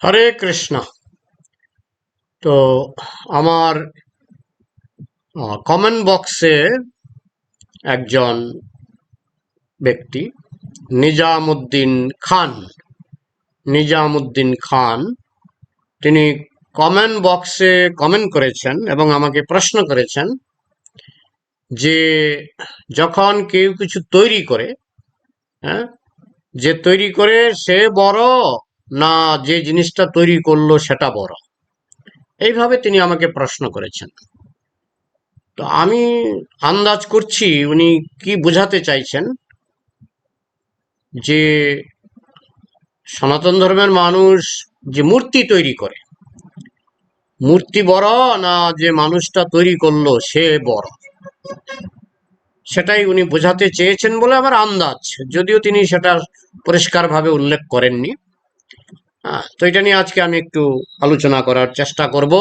হরে কৃষ্ণ। তো আমার কমেন্ট বক্সে একজন ব্যক্তি, নিজামুদ্দিন খান নিজামুদ্দিন খান, তিনি কমেন্ট বক্সে কমেন্ট করেছেন এবং আমাকে প্রশ্ন করেছেন যে যখন কেউ কিছু তৈরি করে হ্যাঁ যে তৈরি করে সে বড় না, যে জিনিসটা তৈরি করল সেটা বড়। এইভাবে তিনি আমাকে প্রশ্ন করেছেন। তো আমি আন্দাজ করছি উনি কি বোঝাতে চাইছেন যে সনাতন ধর্মের মানুষ যে মূর্তি তৈরি করে, মূর্তি বড় না যে মানুষটা তৈরি করল সে বড়? সেটাই উনি বোঝাতে চেয়েছেন বলে আমার আন্দাজ, যদিও তিনি সেটা পরিষ্কারভাবে উল্লেখ করেননি। তো এটা নিয়ে আজকে আমি একটু আলোচনা করার চেষ্টা করব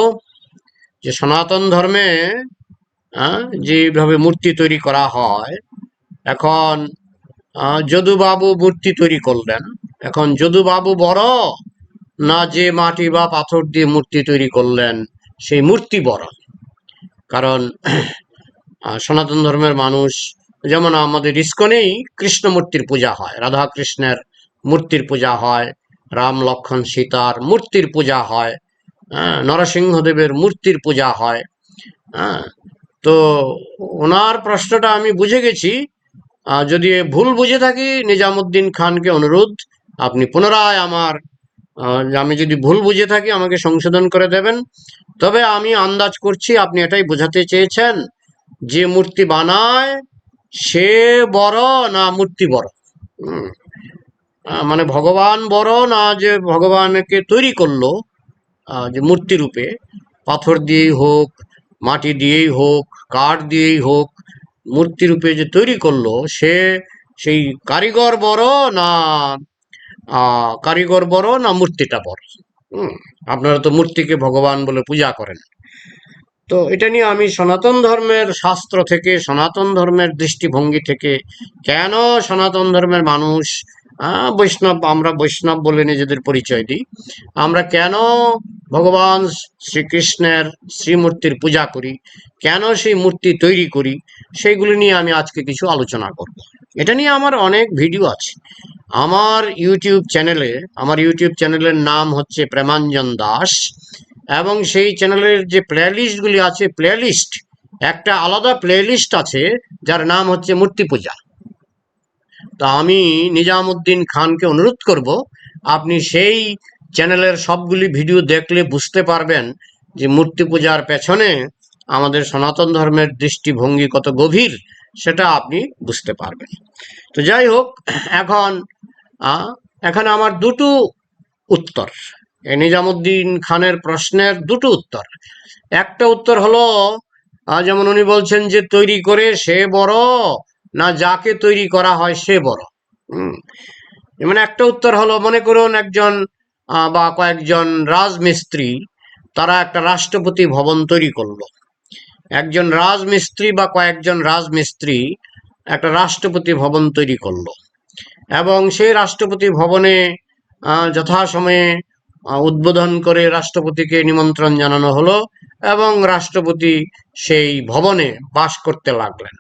যে সনাতন ধর্মে হ্যাঁ, যেভাবে মূর্তি তৈরি করা হয় এখন যদুবাবু মূর্তি তৈরি করলেন। এখন যদুবাবু বড় না যে মাটি বা পাথর দিয়ে মূর্তি তৈরি করলেন সেই মূর্তি বড়। কারণ সনাতন ধর্মের মানুষ যেমন আমাদের ইস্কনেই কৃষ্ণ মূর্তির পূজা হয় রাধা কৃষ্ণের মূর্তির পূজা হয় রাম লক্ষণ সীতার মূর্তির পূজা হয় হ্যাঁ, নরসিংহদেবের মূর্তির পূজা হয় হ্যাঁ তো ওনার প্রশ্নটা আমি বুঝে গেছি যদি ভুল বুঝে থাকি নিজামুদ্দিন খানকে অনুরোধ আপনি পুনরায় আমার আমি যদি ভুল বুঝে থাকি আমাকে সংশোধন করে দেবেন তবে আমি আন্দাজ করছি আপনি এটাই বোঝাতে চেয়েছেন যে মূর্তি বানায় সে বড় না মূর্তি বড় হুম। মানে ভগবান বড় না যে ভগবানকে তৈরি করল যে মূর্তি রূপে, পাথর দিয়েই হোক, মাটি দিয়েই হোক, কাঠ দিয়েই হোক, মূর্তি রূপে যে তৈরি করল, সে সেই কারিগর বড় না কারিগর বড় না মূর্তিটা বড় হুম, আপনারা তো মূর্তিকে ভগবান বলে পূজা করেন। তো এটা নিয়ে আমি সনাতন ধর্মের শাস্ত্র থেকে, সনাতন ধর্মের দৃষ্টিভঙ্গি থেকে কেন সনাতন ধর্মের মানুষ বৈষ্ণব, আমরা বৈষ্ণব বলে নিজেদের পরিচয় দিই। আমরা কেন ভগবান শ্রীকৃষ্ণের শ্রীমূর্তির পূজা করি? কেন সেই মূর্তি তৈরি করি? সেইগুলি নিয়ে আমি আজকে কিছু আলোচনা করব। এটা নিয়ে আমার অনেক ভিডিও আছে। আমার ইউটিউব চ্যানেলে, আমার ইউটিউব চ্যানেলের নাম হচ্ছে প্রেমাঞ্জন দাস এবং সেই চ্যানেলের যে প্লে প্লেলিস্টগুলি আছে, প্লেলিস্ট, একটা আলাদা প্লেলিস্ট আছে যার নাম হচ্ছে মূর্তি পূজা। তো আমি নিজামুদ্দিন খানকে অনুরোধ করব, আপনি সেই চ্যানেলের সবগুলি ভিডিও দেখলে বুঝতে পারবেন যে মূর্তি পূজার পেছনে আমাদের সনাতন ধর্মের দৃষ্টিভঙ্গি কত গভীর, সেটা আপনি বুঝতে পারবেন। তো যাই হোক, এখন এখানে আমার দুটো উত্তর। নিজামুদ্দিন খানের প্রশ্নের দুটো উত্তর। একটা উত্তর হলো যেমন উনি বলছেন যে, তৈরি করে সে বড় না যাকে তৈরি করা হয় সে বড়। মানে একটা উত্তর হলো, মনে করুন একজন বা কয়েকজন রাজমিস্ত্রি, তারা একটা রাষ্ট্রপতি ভবন তৈরি করল। একজন রাজমিস্ত্রি বা কয়েকজন রাজমিস্ত্রি একটা রাষ্ট্রপতি ভবন তৈরি করল। এবং সেই রাষ্ট্রপতি ভবনে যথাসময়ে উদ্বোধন করে রাষ্ট্রপতিকে নিমন্ত্রণ জানানো হলো এবং রাষ্ট্রপতি সেই ভবনে বাস করতে লাগলেন।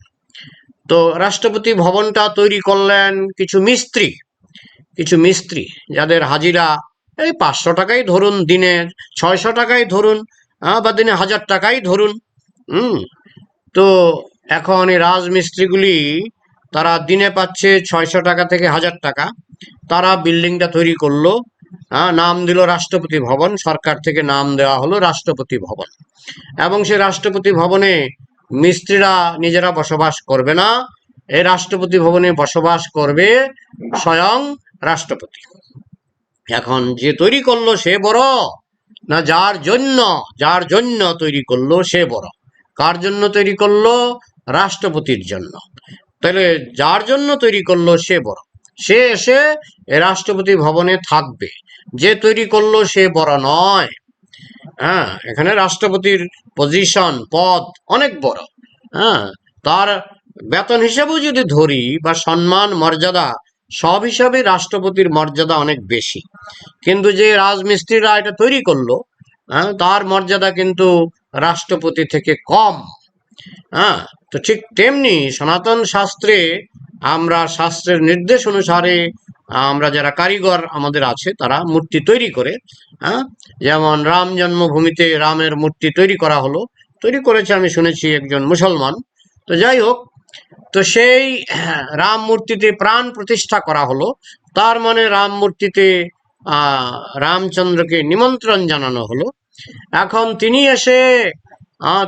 তো রাষ্ট্রপতি ভবনটা তৈরি করলেন কিছু মিস্ত্রি কিছু মিস্ত্রি যাদের হাজিরা এই পাঁচশো টাকাই ধরুন দিনের ছয়শো টাকাই ধরুন বা দিনে হাজার টাকাই ধরুন, হুম। তো এখন এই রাজমিস্ত্রিগুলি তারা দিনে পাচ্ছে ছয়শো টাকা থেকে হাজার টাকা। তারা বিল্ডিংটা তৈরি করল নাম দিল রাষ্ট্রপতি ভবন, সরকার থেকে নাম দেওয়া হলো রাষ্ট্রপতি ভবন। এবং সে রাষ্ট্রপতি ভবনে মিস্ত্রিরা নিজেরা বসবাস করবে না, এই রাষ্ট্রপতি ভবনে বসবাস করবে স্বয়ং রাষ্ট্রপতি। এখন যে তৈরি করল সে বড়, না যার জন্য যার জন্য তৈরি করল সে বড়? কার জন্য তৈরি করল? রাষ্ট্রপতির জন্য। তাহলে যার জন্য তৈরি করল সে বড়? সে এসে রাষ্ট্রপতি ভবনে থাকবে। যে তৈরি করল সে বড় নয়। হ্যাঁ এখানে রাষ্ট্রপতির পজিশন পদ অনেক বড়। হ্যাঁ তার বেতন হিসেবেও যদি ধরি বা সম্মান মর্যাদা সব হিসাবে রাষ্ট্রপতির মর্যাদা অনেক বেশি। কিন্তু যে রাজমিস্ত্রিরা এটা তৈরি করল হ্যাঁ, তার মর্যাদা কিন্তু রাষ্ট্রপতি থেকে কম। হ্যাঁ তো ঠিক তেমনি সনাতন শাস্ত্রে আমরা শাস্ত্রের নির্দেশ অনুসারে আমরা যারা কারিগর আমাদের আছে তারা মূর্তি তৈরি করে হ্যাঁ? যেমন রাম জন্মভূমিতে রামের মূর্তি তৈরি করা হলো। তৈরি করেছে আমি শুনেছি একজন মুসলমান। তো যাই হোক তো সেই হ্যাঁ, রাম মূর্তিতে প্রাণ প্রতিষ্ঠা করা হলো। তার মানে রাম মূর্তিতে রামচন্দ্রকে নিমন্ত্রণ জানানো হলো। এখন তিনি এসে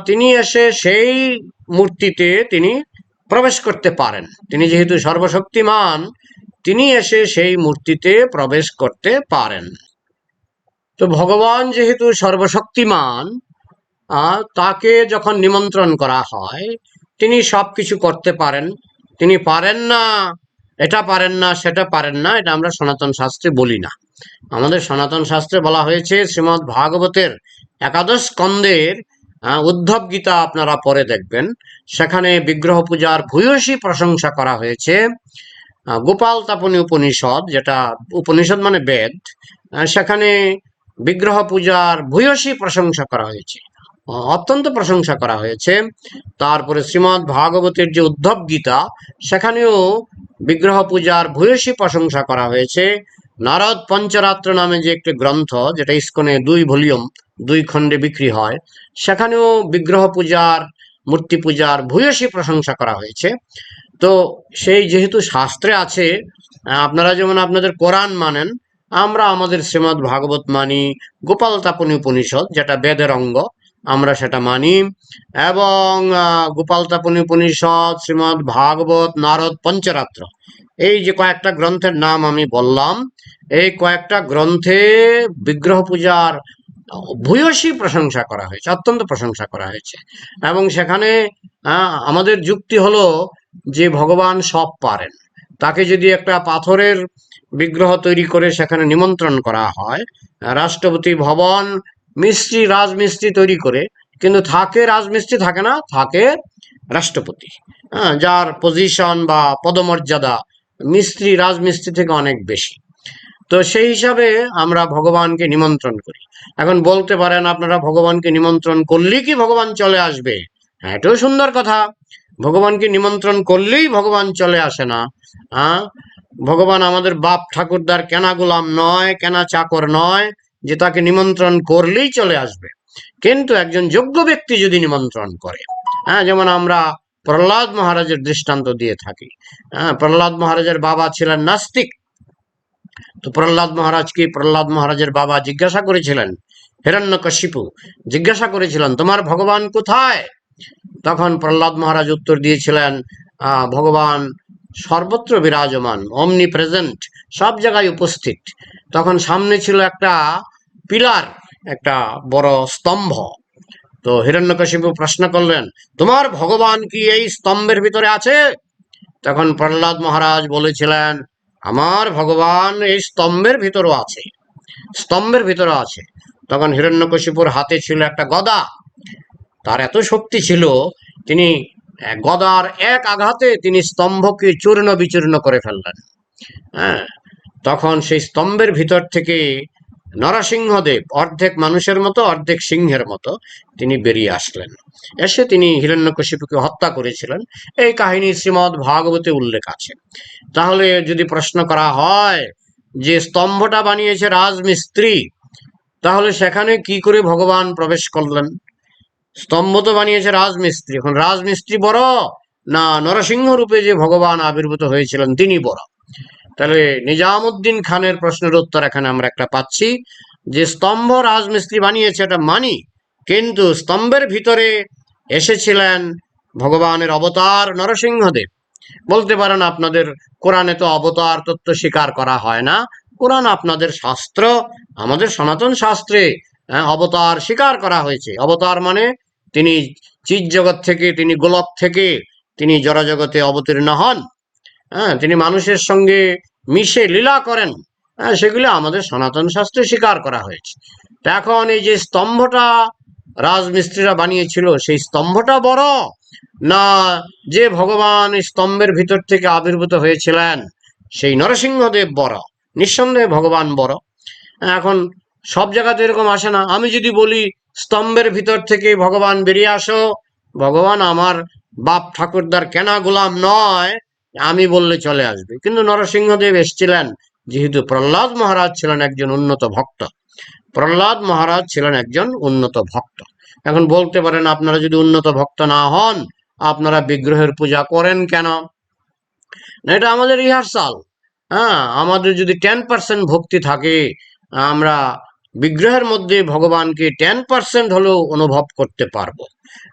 তিনি এসে সেই মূর্তিতে তিনি প্রবেশ করতে পারেন। তিনি যেহেতু সর্বশক্তিমান তিনি এসে সেই মূর্তিতে প্রবেশ করতে পারেন। তো ভগবান যেহেতু সর্বশক্তিমান তাকে যখন নিমন্ত্রণ করা হয়, তিনি সব কিছু করতে পারেন। তিনি পারেন না, এটা পারেন না, সেটা পারেন না, এটা আমরা সনাতন শাস্ত্রে বলি না। আমাদের সনাতন শাস্ত্রে বলা হয়েছে শ্রীমৎ ভাগবতের একাদশ স্কন্দের উদ্ধব গীতা আপনারা পরে দেখবেন। সেখানে বিগ্রহ পূজার ভূয়সী প্রশংসা করা হয়েছে। গোপাল তাপনী উপনিষদ, যেটা উপনিষদ মানে বেদ সেখানে বিগ্রহ পূজার ভূয়সী প্রশংসা করা হয়েছে। অত্যন্ত প্রশংসা করা হয়েছে। তারপরে শ্রীমৎ ভাগবতের যে উদ্ধব গীতা, সেখানেও বিগ্রহ পূজার ভূয়সী প্রশংসা করা হয়েছে। নারদ পঞ্চরাত্র নামে যে একটি গ্রন্থ, যেটা ইস্কনে দুই ভলিউম, দুই খণ্ডে বিক্রি হয়, সেখানেও বিগ্রহ পূজার, মূর্তি পূজার ভূয়সী প্রশংসা করা হয়েছে। তো সেই যেহেতু শাস্ত্রে আছে আপনারা যেমন আপনাদের কোরআন মানেন, আমরা আমাদের শ্রীমৎ ভাগবত মানি, গোপাল তাপনী উপনিষদ, যেটা বেদের অঙ্গ, আমরা সেটা মানি। এবং গোপাল তাপনী উপনিষদ শ্রীমৎ ভাগবত, নারদ পঞ্চরাত্র। এই যে কয়েকটা গ্রন্থের নাম আমি বললাম, এই কয়েকটা গ্রন্থে বিগ্রহ পূজার ভূয়সী প্রশংসা করা হয়েছে, অত্যন্ত প্রশংসা করা হয়েছে। এবং সেখানে আমাদের যুক্তি হলো যে ভগবান সব পারেন। তাকে যদি একটা পাথরের বিগ্রহ তৈরি করে সেখানে নিমন্ত্রণ করা হয়, রাষ্ট্রপতি ভবন মিস্ত্রি, রাজমিস্ত্রি তৈরি করে, কিন্তু থাকে রাজমিস্ত্রি, থাকে না, থাকে রাষ্ট্রপতি। হ্যাঁ যার পজিশন বা পদমর্যাদা মিস্ত্রি, রাজমিস্ত্রি থেকে অনেক বেশি। তো সেই হিসাবে আমরা ভগবানকে নিমন্ত্রণ করি। এখন বলতে পারেন আপনারা, ভগবানকে নিমন্ত্রণ করলেই কি ভগবান চলে আসবে? হ্যাঁ এটাও সুন্দর কথা। ভগবানকে নিমন্ত্রণ করলেই ভগবান চলে আসে না হ্যাঁ? ভগবান আমাদের বাপ ঠাকুরদার কেনা গোলাম নয়, কেনা চাকর নয়, যে তাকে নিমন্ত্রণ করলেই চলে আসবে। কিন্তু একজন যোগ্য ব্যক্তি যদি নিমন্ত্রণ করে হ্যাঁ? যেমন আমরা প্রহ্লাদ মহারাজের দৃষ্টান্ত দিয়ে থাকি হ্যাঁ? প্রহ্লাদ মহারাজের বাবা ছিলেন নাস্তিক। তো প্রহ্লাদ মহারাজ কি? প্রহ্লাদ মহারাজের বাবা জিজ্ঞাসা করেছিলেন, হিরণ্যকশিপু, জিজ্ঞাসা করেছিলেন, তোমার ভগবান কোথায়? তখন প্রহ্লাদ মহারাজ উত্তর দিয়েছিলেন ভগবান সর্বত্র বিরাজমান অমনি প্রেজেন্ট সব জায়গায় উপস্থিত। তখন সামনে ছিল একটা পিলার, একটা বড় স্তম্ভ। তো হিরণ্যকশিপু প্রশ্ন করলেন, তোমার ভগবান কি এই স্তম্ভের ভিতরে আছে? তখন প্রহ্লাদ মহারাজ বলেছিলেন, আমার ভগবান এই স্তম্ভের ভিতরও আছে, স্তম্ভের ভিতরে আছে। তখন হিরণ্যকশিপুর হাতে ছিল একটা গদা। তার এত শক্তি ছিল, তিনি গদার এক আঘাতে তিনি স্তম্ভকে চূর্ণ বিচূর্ণ করে ফেললেন। হ্যাঁ তখন সেই স্তম্ভের ভিতর থেকে নরসিংহদেব, অর্ধেক মানুষের মতো, অর্ধেক সিংহের মতো, তিনি বেরিয়ে আসলেন। এসে তিনি হিরণ্যকশিপুকে হত্যা করেছিলেন। এই কাহিনী শ্রীমৎ ভাগবতে উল্লেখ আছে। তাহলে যদি প্রশ্ন করা হয় যে স্তম্ভটা বানিয়েছে রাজমিস্ত্রি, তাহলে সেখানে কি করে ভগবান প্রবেশ করলেন? স্তম্ভ তো বানিয়েছে রাজমিস্ত্রি। এখন রাজমিস্ত্রি বড় না নরসিংহ রূপে যে ভগবান আবির্ভূত হয়েছিলেন তিনি বড়? তাহলে নিজামুদ্দিন খানের প্রশ্নের উত্তর এখানে আমরা একটা পাচ্ছি, যে স্তম্ভ রাজমিস্ত্রি বানিয়েছে এটা মানি, কিন্তু স্তম্ভের ভিতরে এসেছিলেন ভগবানের অবতার নরসিংহদেব। বলতে পারেন আপনাদের কোরআনে তো অবতার তত্ত্ব স্বীকার করা হয় না। কোরআন আপনাদের শাস্ত্র, আমাদের সনাতন শাস্ত্রে অবতার স্বীকার করা হয়েছে। অবতার মানে তিনি চিৎ জগৎ থেকে, তিনি গোলক থেকে তিনি জড়জগতে অবতীর্ণ হন। হ্যাঁ তিনি মানুষের সঙ্গে মিশে লীলা করেন। হ্যাঁ সেগুলো আমাদের সনাতন শাস্ত্রে স্বীকার করা হয়েছে। এখন এই যে স্তম্ভটা রাজমিস্ত্রিরা বানিয়েছিল, সেই স্তম্ভটা বড় না যে ভগবান স্তম্ভের ভিতর থেকে আবির্ভূত হয়েছিলেন, সেই নরসিংহদেব বড়। নিঃসন্দেহে ভগবান বড়। এখন সব জায়গাতে এরকম আসে না। আমি যদি বলি, স্তম্ভের ভিতর থেকে, ভগবান বেরিয়ে আসো, ভগবান আমার বাপ ঠাকুরদার কেনা গোলাম নয় আমি বললে চলে আসবে। কিন্তু নরসিংহদেব এসছিলেন, যেহেতু প্রহ্লাদ মহারাজ ছিলেন একজন উন্নত ভক্ত। প্রহ্লাদ মহারাজ ছিলেন একজন উন্নত ভক্ত। এখন বলতে পারেন, আপনারা যদি উন্নত ভক্ত না হন, আপনারা বিগ্রহের পূজা করেন কেন? এটা আমাদের রিহার্সাল। হ্যাঁ আমাদের যদি টেন পার্সেন্ট ভক্তি থাকে, আমরা বিগ্রহের মধ্যে ভগবানকে টেন পার্সেন্ট হলেও অনুভব করতে পারব।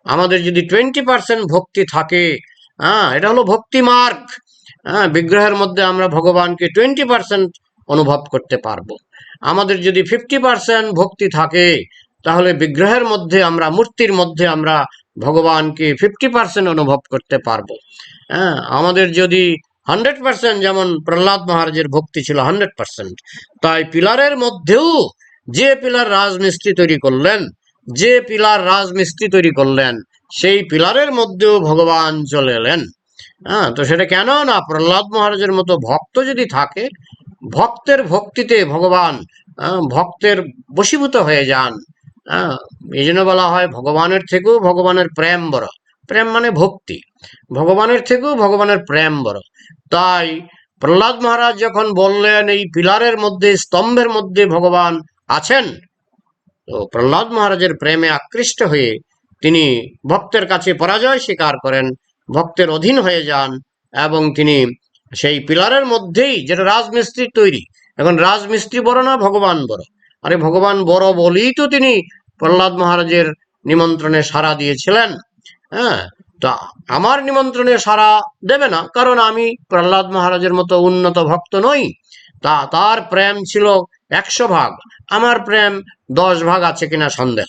আমাদের যদি টোয়েন্টি পার্সেন্ট ভক্তি থাকে হ্যাঁ এটা হলো ভক্তি মার্গ। হ্যাঁ বিগ্রহের মধ্যে আমরা ভগবানকে টোয়েন্টি পার্সেন্ট অনুভব করতে পারব। আমাদের যদি ফিফটি পার্সেন্ট ভক্তি থাকে, তাহলে বিগ্রহের মধ্যে আমরা, মূর্তির মধ্যে আমরা ভগবানকে ফিফটি পার্সেন্ট অনুভব করতে পারব। হ্যাঁ আমাদের যদি হান্ড্রেড পার্সেন্ট যেমন প্রহ্লাদ মহারাজের ভক্তি ছিল হান্ড্রেড পার্সেন্ট তাই পিলারের মধ্যেও যে পিলার রাজমিস্ত্রি তৈরি করলেন, যে পিলার রাজমিস্ত্রি তৈরি করলেন, সেই পিলারের মধ্যেও ভগবান চলে এলেন। হ্যাঁ তো সেটা কেন না? প্রহ্লাদ মহারাজের মতো ভক্ত যদি থাকে, ভক্তের ভক্তিতে ভগবান ভক্তের বশীভূত হয়ে যান। হ্যাঁ এই জন্য বলা হয় ভগবানের থেকেও ভগবানের প্রেম বড়। প্রেম মানে ভক্তি। ভগবানের থেকেও ভগবানের প্রেম বড়। তাই প্রহ্লাদ মহারাজ যখন বললেন, এই পিলারের মধ্যে, স্তম্ভের মধ্যে ভগবান আছেন? তো প্রহ্লাদ মহারাজের প্রেমে আকৃষ্ট হয়ে তিনি ভক্তের কাছে পরাজয় স্বীকার করেন, ভক্তের অধীন হয়ে যান এবং তিনি সেই পিলারের মধ্যেই, যেটা রাজমিস্ত্রি তৈরি, এখন রাজমিস্ত্রি বড় না ভগবান বড়? আরে ভগবান বড় বলেই তো তিনি প্রহ্লাদ মহারাজের নিমন্ত্রণে সাড়া দিয়েছিলেন। হ্যাঁ তা আমার নিমন্ত্রণে সাড়া দেবে না, কারণ আমি প্রহ্লাদ মহারাজের মতো উন্নত ভক্ত নই। তা তার প্রেম ছিল একশো ভাগ। আমার প্রেম দশ ভাগ আছে কিনা সন্দেহ।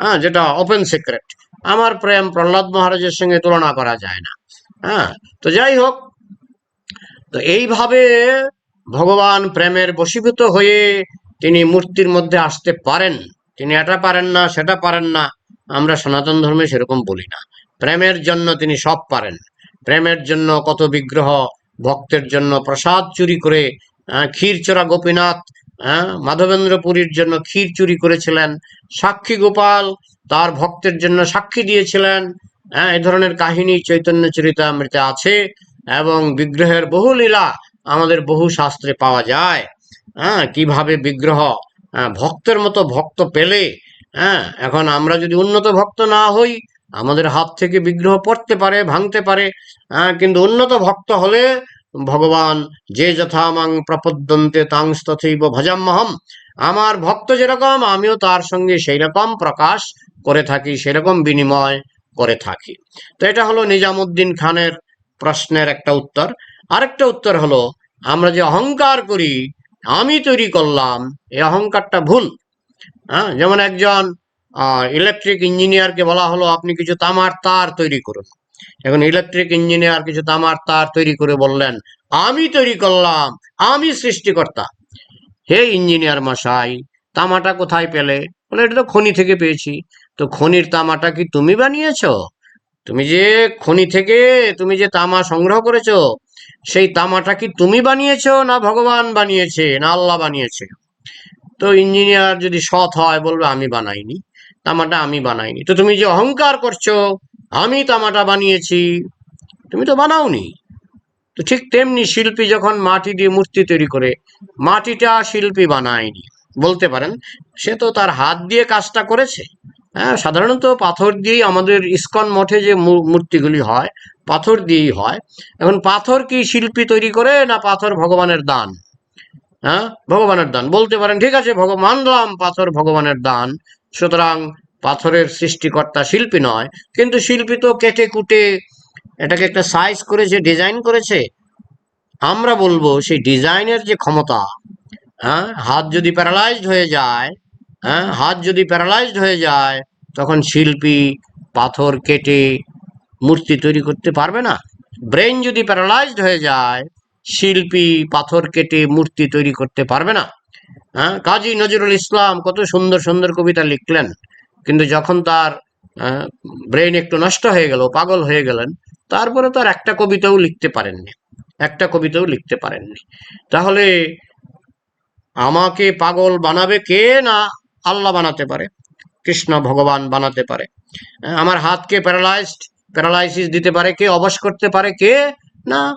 হ্যাঁ যেটা ওপেন সিক্রেট আমার প্রেম প্রহ্লাদ মহারাজের সঙ্গে তুলনা করা যায় না। হ্যাঁ তো যাই হোক, তো এইভাবে ভগবান প্রেমের বশীভূত হয়ে তিনি মূর্তির মধ্যে আসতে পারেন। তিনি এটা পারেন না, সেটা পারেন না। আমরা সনাতন ধর্মে সেরকম বলি না। প্রেমের জন্য তিনি সব পারেন। প্রেমের জন্য কত বিগ্রহ, ভক্তের জন্য প্রসাদ চুরি করে ক্ষীরচোরা গোপীনাথ হ্যাঁ? মাধবেন্দ্রপুরীর জন্য ক্ষীর চুরি করেছিলেন। সাক্ষী গোপাল তার ভক্তের জন্য সাক্ষী দিয়েছিলেন। হ্যাঁ এই ধরনের কাহিনী চৈতন্য চরিতামৃতে আছে এবং বিগ্রহের বহু লীলা আমাদের বহু শাস্ত্রে পাওয়া যায়। হ্যাঁ কীভাবে বিগ্রহ হ্যাঁ, ভক্তের মতো ভক্ত পেলে হ্যাঁ এখন আমরা যদি উন্নত ভক্ত না হই আমাদের হাত থেকে বিগ্রহ পড়তে পারে ভাঙতে পারে হ্যাঁ, কিন্তু উন্নত ভক্ত হলে ভগবান যে যথামাং প্রপদ্যন্তে তাংস্তথৈব ভজাম্যহম আমার ভক্ত যেরকম, আমিও তার সঙ্গে সেই রকম প্রকাশ করে থাকি সেরকম বিনিময় করে থাকি। তো এটা হলো নিজামুদ্দিন খানের প্রশ্নের একটা উত্তর। আরেকটা উত্তর হলো, আমরা যে অহংকার করি, আমি তৈরি করলাম এই অহংকারটা ভুল। হ্যাঁ যেমন একজন ইলেকট্রিক ইঞ্জিনিয়ারকে বলা হলো, আপনি কিছু তামার তার তৈরি করুন। এখন ইলেকট্রিক ইঞ্জিনিয়ার কিছু তামার তার তৈরি করে বললেন, আমি তৈরি করলাম, আমি সৃষ্টিকর্তা। হে ইঞ্জিনিয়ার মশাই, তামাটা কোথায় পেলে? বলে, এটা তো খনি থেকে পেয়েছি। তো খনির তামাটা কি তুমি বানিয়েছো? তুমি যে খনি থেকে, তুমি যে তামা সংগ্রহ করেছ, সেই তামাটা কি তুমি বানিয়েছো না ভগবান বানিয়েছে, না আল্লাহ বানিয়েছে? তো ইঞ্জিনিয়ার যদি সৎ হয়, বলবে, আমি বানাইনি। তামাটা আমি বানাইনি। তো তুমি যে অহংকার করছ আমি তামাটা বানিয়েছি। তুমি তো বানাওনি। তো ঠিক তেমনি শিল্পী যখন মাটি দিয়ে মূর্তি তৈরি করে, মাটিটা শিল্পী বানায়নি। বলতে পারেন, সে তো তার হাত দিয়ে কাজটা করেছে। হ্যাঁ সাধারণত পাথর দিয়েই আমাদের ইস্কন মঠে যে মূর্তিগুলি হয়, পাথর দিয়েই হয়। এখন পাথর কি শিল্পী তৈরি করে না পাথর ভগবানের দান? হ্যাঁ ভগবানের দান। বলতে পারেন, ঠিক আছে, ভগবান, মানলাম পাথর ভগবানের দান। সুতরাং পাথরের সৃষ্টিকর্তা শিল্পী নয়, কিন্তু শিল্পী তো কেটে কুটে এটাকে একটা সাইজ করেছে ডিজাইন করেছে, আমরা বলব সেই ডিজাইনের যে ক্ষমতা হ্যাঁ হাত যদি প্যারালাইজড হয়ে যায় হ্যাঁ হাত যদি প্যারালাইজড হয়ে যায়, তখন শিল্পী পাথর কেটে মূর্তি তৈরি করতে পারবে না। ব্রেন যদি প্যারালাইজড হয়ে যায়, শিল্পী পাথর কেটে মূর্তি তৈরি করতে পারবে না। হ্যাঁ কাজী নজরুল ইসলাম কত সুন্দর সুন্দর কবিতা লিখলেন। কিন্তু যখন তার ব্রেন একটু নষ্ট হয়ে গেল, পাগল হয়ে গেলেন, তারপরে তার একটা কবিতাও লিখতে পারেননি। একটা কবিতাও লিখতে পারেননি। তাহলে আমাকে পাগল বানাবে কে না আল্লাহ বানাতে পারে? কৃষ্ণ ভগবান বানাতে পারে। আমার হাতকে প্যারালাইজড প্যারালাইসিস দিতে পারে কে? অবশ করতে পারে কে? না।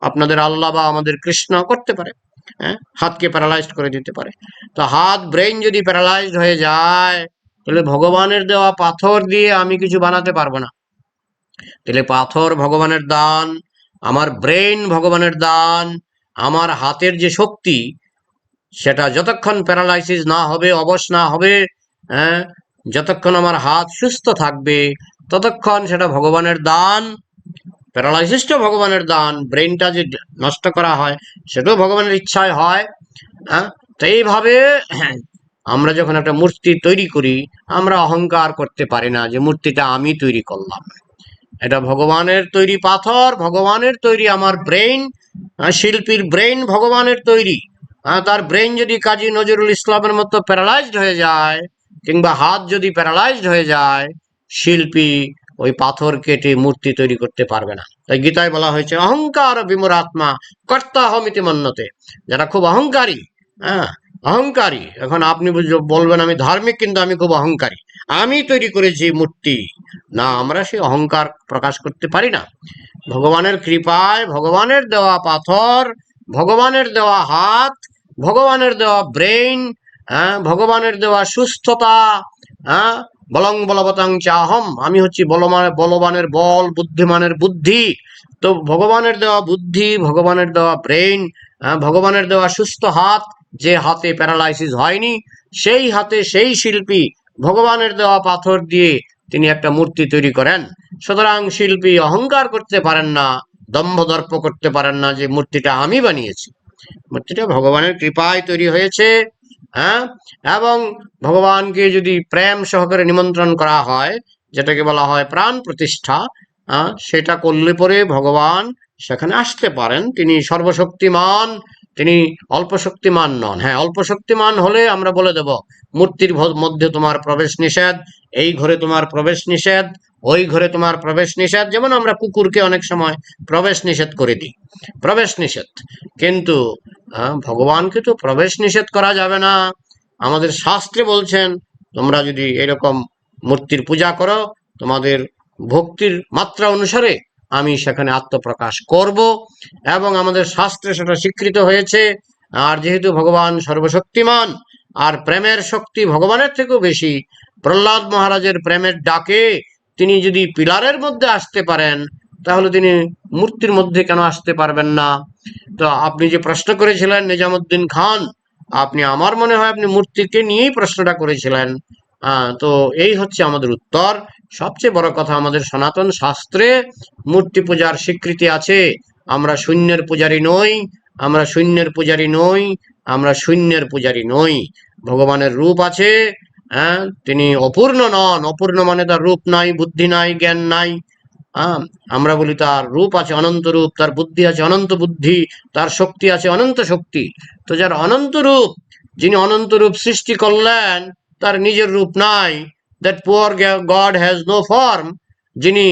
আপনাদের আল্লাহ বা আমাদের কৃষ্ণ করতে পারে। হ্যাঁ হাতকে প্যারালাইজড করে দিতে পারে। তো হাত ব্রেইন যদি প্যারালাইজড হয়ে যায় তাহলে ভগবানের দেওয়া পাথর দিয়ে আমি কিছু বানাতে পারব না। তাহলে পাথর ভগবানের দান, আমার ব্রেন ভগবানের দান, আমার হাতের যে শক্তি, সেটা যতক্ষণ প্যারালাইসিস না হবে, অবশ না হবে হ্যাঁ যতক্ষণ আমার হাত সুস্থ থাকবে, ততক্ষণ সেটা ভগবানের দান, প্যারালাইসিসটা ভগবানের দান ব্রেনটা যে নষ্ট করা হয়, সেটাও ভগবানের ইচ্ছায় হয় হ্যাঁ তো এইভাবে আমরা যখন একটা মূর্তি তৈরি করি, আমরা অহংকার করতে পারি না যে মূর্তিটা আমি তৈরি করলাম। এটা ভগবানের তৈরি পাথর, ভগবানের তৈরি আমার ব্রেইন শিল্পীর ব্রেইন ভগবানের তৈরি। তার ব্রেইন যদি কাজী নজরুল ইসলামের মতো প্যারালাইজড হয়ে যায়, কিংবা হাত যদি প্যারালাইজড হয়ে যায়, শিল্পী ওই পাথর কেটে মূর্তি তৈরি করতে পারবে না। তাই গীতায় বলা হয়েছে, অহংকার বিমূরাত্মা কর্তা হমিতি মন্যতে যারা খুব অহংকারী হ্যাঁ অহংকারী। এখন আপনি বলবেন আমি ধার্মিক কিন্তু আমি খুব অহংকারী। আমি তৈরি করেছি মূর্তি। না, আমরা সেই অহংকার প্রকাশ করতে পারি না। ভগবানের কৃপায় ভগবানের দেওয়া পাথর, ভগবানের দেওয়া হাত, ভগবানের দেওয়া ব্রেইন হ্যাঁ ভগবানের দেওয়া সুস্থতা হ্যাঁ বলং বলবতাং চাহম, আমি হচ্ছি বলমান, বলবানের বল, বুদ্ধিমানের বুদ্ধি। তো ভগবানের দেওয়া বুদ্ধি, ভগবানের দেওয়া ব্রেইন ভগবানের দেওয়া সুস্থ হাত যে হাতে প্যারালাইসিস হয়নি, সেই হাতে সেই শিল্পী ভগবানের দেওয়া পাথর দিয়ে তিনি একটা মূর্তি তৈরি করেন। সুতরাং শিল্পী অহংকার করতে পারেন না দম্ভ দর্প করতে পারেন না যে মূর্তিটা আমি বানিয়েছি। মূর্তিটা ভগবানের কৃপায় তৈরি হয়েছে হ্যাঁ? এবং ভগবানকে যদি প্রেম সহকারে নিমন্ত্রণ করা হয়, যেটাকে বলা হয় প্রাণ প্রতিষ্ঠা সেটা করলে পরে ভগবান সেখানে আসতে পারেন। তিনি সর্বশক্তিমান তিনি অল্প শক্তিমান নন। হ্যাঁ অল্প শক্তিমান হলে আমরা বলে দেব মূর্তির মধ্যে তোমার প্রবেশ নিষেধ এই ঘরে তোমার প্রবেশ নিষেধ ওই ঘরে তোমার প্রবেশ নিষেধ। যেমন আমরা কুকুরকে অনেক সময় প্রবেশ নিষেধ করে দিই। প্রবেশ নিষেধ। কিন্তু আহ, ভগবানকে তো প্রবেশ নিষেধ করা যাবে না। আমাদের শাস্ত্রে বলছেন তোমরা যদি এরকম মূর্তির পূজা করো তোমাদের ভক্তির মাত্রা অনুসারে আমি সেখানে আত্মপ্রকাশ করব এবং আমাদের শাস্ত্রে সেটা স্বীকৃত হয়েছে। আর যেহেতু ভগবান সর্বশক্তিমান, আর প্রেমের শক্তি ভগবানের থেকেও বেশি, প্রহ্লাদ মহারাজের প্রেমের ডাকে তিনি যদি পিলারের মধ্যে আসতে পারেন, তাহলে তিনি মূর্তির মধ্যে কেন আসতে পারবেন না? তো আপনি যে প্রশ্ন করেছিলেন, নিজামুদ্দিন খান, আপনি আমার মনে হয় আপনি মূর্তিকে নিয়েই প্রশ্নটা করেছিলেন। তো এই হচ্ছে আমাদের উত্তর। সবচেয়ে বড় কথা আমাদের সনাতন শাস্ত্রে, মূর্তি পূজার স্বীকৃতি আছে, আমরা শূন্যের পূজারী নই, আমরা শূন্যের পূজারী নই, আমরা শূন্যের পূজারী নই। ভগবানের রূপ আছে হ্যাঁ তিনি অপূর্ণ নন, অপূর্ণ মানে তার রূপ নাই, বুদ্ধি নাই, জ্ঞান নাই। আমরা বলি তার রূপ আছে অনন্ত রূপ, তার বুদ্ধি আছে অনন্ত বুদ্ধি, তার শক্তি আছে অনন্ত শক্তি। তো যার অনন্ত রূপ, যিনি অনন্ত রূপ সৃষ্টি করলেন তার নিজের রূপ নাই that poor God has no form যিনি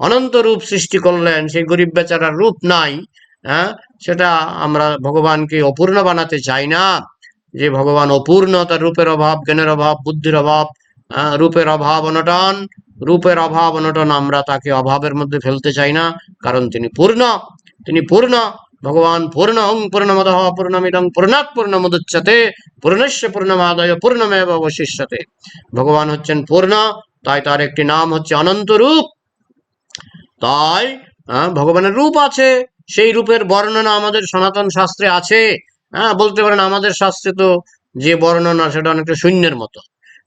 অনন্ত রূপ সৃষ্টি করলেন সেই গরিব বেচারার রূপ নাই হ্যাঁ? সেটা আমরা ভগবানকে অপূর্ণ বানাতে চাই না যে ভগবান অপূর্ণ তার রূপের অভাব জ্ঞানের অভাব বুদ্ধির অভাব আহ, রূপের অভাব অনটন রূপের অভাব অনটন আমরা তাকে অভাবের মধ্যে ফেলতে চাই না কারণ তিনি পূর্ণ তিনি পূর্ণ ভগবান পূর্ণ পূর্ণমদ পূর্ণমিদং পূর্ণাৎ পূর্ণমুদচ্যতে পূর্ণস্য পূর্ণমাদয় পূর্ণমেব অবশিষ্যতে ভগবান হচ্ছেন পূর্ণ তাই তার একটি নাম হচ্ছে অনন্ত রূপ তাই ভগবানের রূপ আছে সেই রূপের বর্ণনা আমাদের সনাতন শাস্ত্রে আছে। হ্যাঁ বলতে পারেন আমাদের শাস্ত্রে তো যে বর্ণনা, সেটা অনেকটা শূন্যের মতো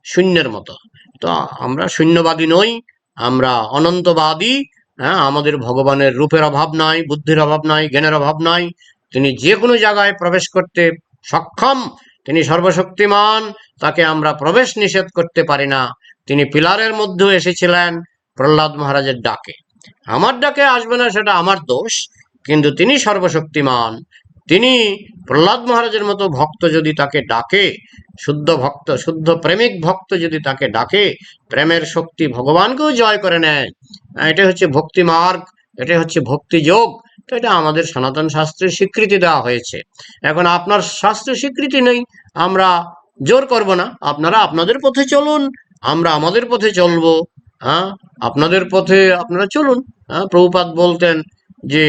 শূন্যের মতো। তো আমরা শূন্যবাদী নই, আমরা অনন্তবাদী হ্যাঁ আমাদের ভগবানের রূপের অভাব নাই, বুদ্ধির অভাব নাই, জ্ঞানের অভাব নাই। তিনি যে কোনো জায়গায় প্রবেশ করতে সক্ষম, তিনি সর্বশক্তিমান, তাকে আমরা প্রবেশ নিষেধ করতে পারি না। তিনি পিলারের মধ্যে এসেছিলেন প্রহ্লাদ মহারাজের ডাকে। আমার ডাকে আসবে না সেটা আমার দোষ, কিন্তু তিনি সর্বশক্তিমান। তিনি প্রহ্লাদ মহারাজের মতো ভক্ত যদি তাকে ডাকে, শুদ্ধ ভক্ত, শুদ্ধ প্রেমিক ভক্ত যদি তাকে ডাকে, প্রেমের শক্তি ভগবানকেও জয় করে নেয়। এটা হচ্ছে ভক্তি মার্গ, এটা হচ্ছে ভক্তি যোগ, তো এটা আমাদের সনাতন শাস্ত্রের স্বীকৃতি দেওয়া হয়েছে। এখন আপনার শাস্ত্রের স্বীকৃতি নেই, আমরা জোর করব না, আপনারা আপনাদের পথে চলুন, আমরা আমাদের পথে চলবো হ্যাঁ? আপনাদের পথে আপনারা চলুন হ্যাঁ? প্রভুপাত বলতেন যে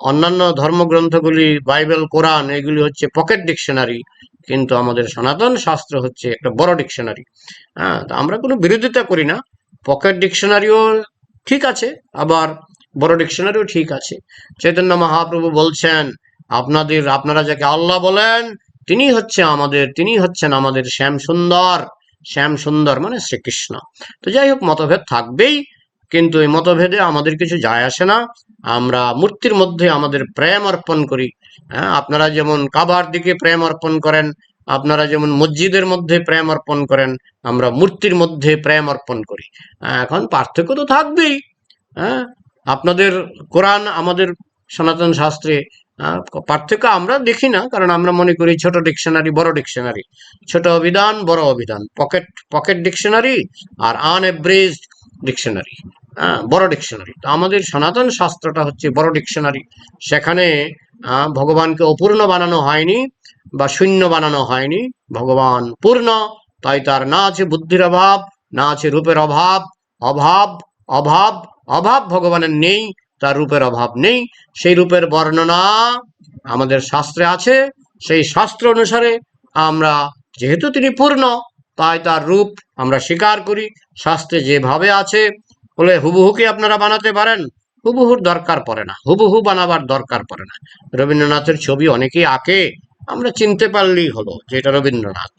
অন্যান্য ধর্মগ্রন্থগুলি, বাইবেল, কোরআন, এগুলি হচ্ছে পকেট ডিকশনারি, কিন্তু আমাদের সনাতন শাস্ত্র হচ্ছে একটা বড় ডিকশনারি। হ্যাঁ আমরা কোনো বিরোধিতা করি না। পকেট ডিকশনারিও ঠিক আছে, আবার বড় ডিকশনারিও ঠিক আছে। চৈতন্য মহাপ্রভু বলছেন, আপনাদের, আপনারা যাকে আল্লাহ বলেন, তিনি হচ্ছে আমাদের, তিনি হচ্ছেন আমাদের শ্যাম সুন্দর শ্যাম সুন্দর মানে শ্রীকৃষ্ণ। তো যাই হোক, মতভেদ থাকবেই। কিন্তু এই মতভেদে আমাদের কিছু যায় আসে না। আমরা মূর্তির মধ্যে আমাদের প্রেম অর্পণ করি। হ্যাঁ আপনারা যেমন কাবার দিকে প্রেম অর্পণ করেন আপনারা যেমন মসজিদের মধ্যে প্রেম অর্পণ করেন আমরা মূর্তির মধ্যে প্রেম অর্পণ করি। হ্যাঁ, এখন পার্থক্য তো থাকবেই। হ্যাঁ আপনাদের কোরআন আমাদের সনাতন শাস্ত্রে আহ, পার্থক্য আমরা দেখি না কারণ আমরা মনে করি ছোট ডিকশনারি বড় ডিকশনারি। ছোট অভিধান বড় অভিধান। পকেট পকেট ডিকশনারি আর আনএব্রেজড ডিকশনারি হ্যাঁ বড় ডিকশনারি তো আমাদের সনাতন শাস্ত্রটা হচ্ছে বড় ডিকশনারি সেখানে ভগবানকে অপূর্ণ বানানো হয়নি বা শূন্য বানানো হয়নি। ভগবান পূর্ণ, তাই তার না আছে বুদ্ধির অভাব, না আছে রূপের অভাব। অভাব অভাব অভাব ভগবানের নেই, তার রূপের অভাব নেই। সেই রূপের বর্ণনা আমাদের শাস্ত্রে আছে। সেই শাস্ত্র অনুসারে আমরা, যেহেতু তিনি পূর্ণ তাই তার রূপ আমরা স্বীকার করি। শাস্ত্রে যেভাবে আছে, বলে হুবহুকে আপনারা বানাতে পারেন, হুবহুর দরকার পড়ে না। হুবহু বানাবার দরকার পড়ে না। রবীন্দ্রনাথের ছবি অনেকেই আঁকে, আমরা চিনতে পারলেই হলো যে এটা রবীন্দ্রনাথ।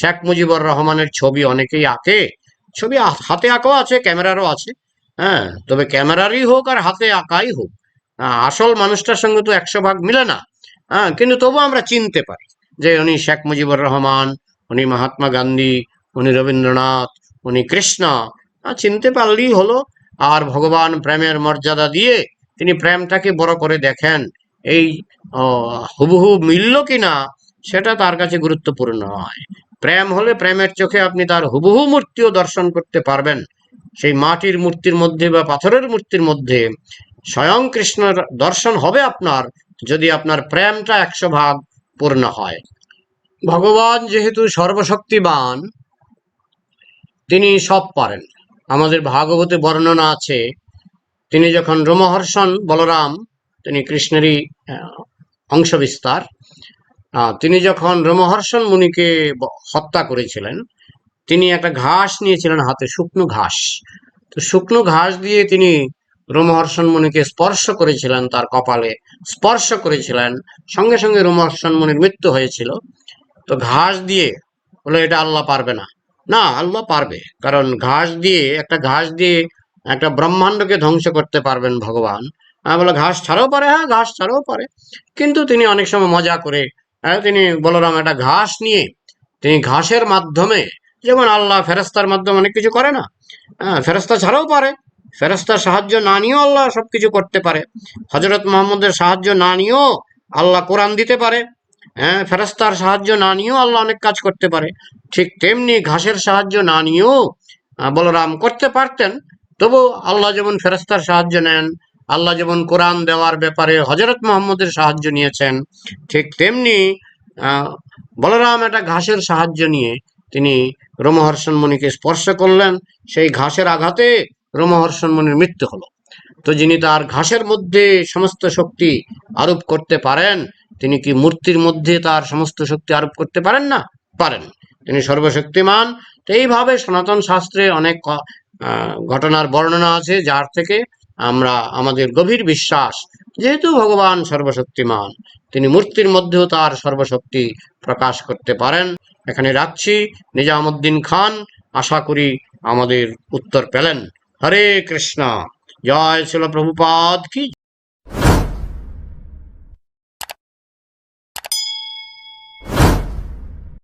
শেখ মুজিবুর রহমানের ছবি অনেকেই আঁকে, ছবি হাতে আঁকাও আছে, ক্যামেরারও আছে হ্যাঁ তবে ক্যামেরারই হোক আর হাতে আঁকাই হোক আসল মানুষটার সঙ্গে তো একশো ভাগ মিলে না হ্যাঁ কিন্তু তবু আমরা চিনতে পারি যে উনি শেখ মুজিবুর রহমান উনি মহাত্মা গান্ধী, উনি রবীন্দ্রনাথ, উনি কৃষ্ণ। চিনতে পারলেই হলো। আর ভগবান প্রেমের মর্যাদা দিয়ে তিনি প্রেমটাকে বড় করে দেখেন। এই হুবহু মিলল কিনা, সেটা তার কাছে গুরুত্বপূর্ণ নয় প্রেম হলে প্রেমের চোখে আপনি তার হুবহু মূর্তিও দর্শন করতে পারবেন। সেই মাটির মূর্তির মধ্যে বা পাথরের মূর্তির মধ্যে স্বয়ং কৃষ্ণের দর্শন হবে আপনার, যদি আপনার প্রেমটা একশো ভাগ পূর্ণ হয়। ভগবান যেহেতু সর্বশক্তিবান তিনি সব পারেন। আমাদের ভাগবতে বর্ণনা আছে তিনি যখন রোমহর্ষণ বলরাম তিনি কৃষ্ণেরই আহ, অংশবিস্তার আহ, তিনি যখন রোমহর্ষণ মুনিকে হত্যা করেছিলেন তিনি একটা ঘাস নিয়েছিলেন হাতে শুকনো ঘাস। তো শুকনো ঘাস দিয়ে তিনি রোমহর্ষণ মুনিকে স্পর্শ করেছিলেন তার কপালে স্পর্শ করেছিলেন। সঙ্গে সঙ্গে রোমহর্ষণ মুনির মৃত্যু হয়েছিল। তো ঘাস দিয়ে বলে এটা আল্লাহ পারবে না। না, আল্লাহ পারবে। কারণ ঘাস দিয়ে, একটা ঘাস দিয়ে একটা ব্রহ্মাণ্ডকে ধ্বংস করতে পারবেন ভগবান। হ্যাঁ বলে ঘাস ছাড়াও পারে হ্যাঁ ঘাস ছাড়াও পারে। কিন্তু তিনি অনেক সময় মজা করে হ্যাঁ তিনি বলরাম একটা ঘাস নিয়ে, তিনি ঘাসের মাধ্যমে, যেমন আল্লাহ ফেরেস্তার মাধ্যমে অনেক কিছু করে না হ্যাঁ ফেরেস্তা ছাড়াও পারে। ফেরেস্তার সাহায্য না নিয়েও আল্লাহ সবকিছু করতে পারে। হজরত মোহাম্মদের সাহায্য না নিয়েও আল্লাহ কোরআন দিতে পারে। হ্যাঁ ফেরেস্তার সাহায্য না নিয়েও আল্লাহ অনেক কাজ করতে পারে। ঠিক তেমনি ঘাসের সাহায্য না নিয়েও বলরাম করতে পারতেন। তবু আল্লাহ যেমন ফেরেস্তার সাহায্য নেন, আল্লাহ যেমন কোরআন দেওয়ার ব্যাপারে হজরত মোহাম্মদের সাহায্য নিয়েছেন, ঠিক তেমনি বলরাম একটা ঘাসের সাহায্য নিয়ে তিনি রোমহর্ষণ মুনিকে স্পর্শ করলেন। সেই ঘাসের আঘাতে রোমহর্ষণ মুনির মৃত্যু হলো। তো যিনি তার ঘাসের মধ্যে সমস্ত শক্তি আরোপ করতে পারেন তিনি কি মূর্তির মধ্যে তার সমস্ত শক্তি আরোপ করতে পারেন না? পারেন। তিনি সর্বশক্তিমান। এইভাবে সনাতন শাস্ত্রে অনেক ঘটনার বর্ণনা আছে, যার থেকে আমরা আমাদের গভীর বিশ্বাস, যেহেতু ভগবান সর্বশক্তিমান, তিনি মূর্তির মধ্যেও তার সর্বশক্তি প্রকাশ করতে পারেন। এখানে রাখছি। নিজামুদ্দিন খান, আশা করি আমাদের উত্তর পেলেন। হরে কৃষ্ণ। জয় ছিল প্রভুপাদ কি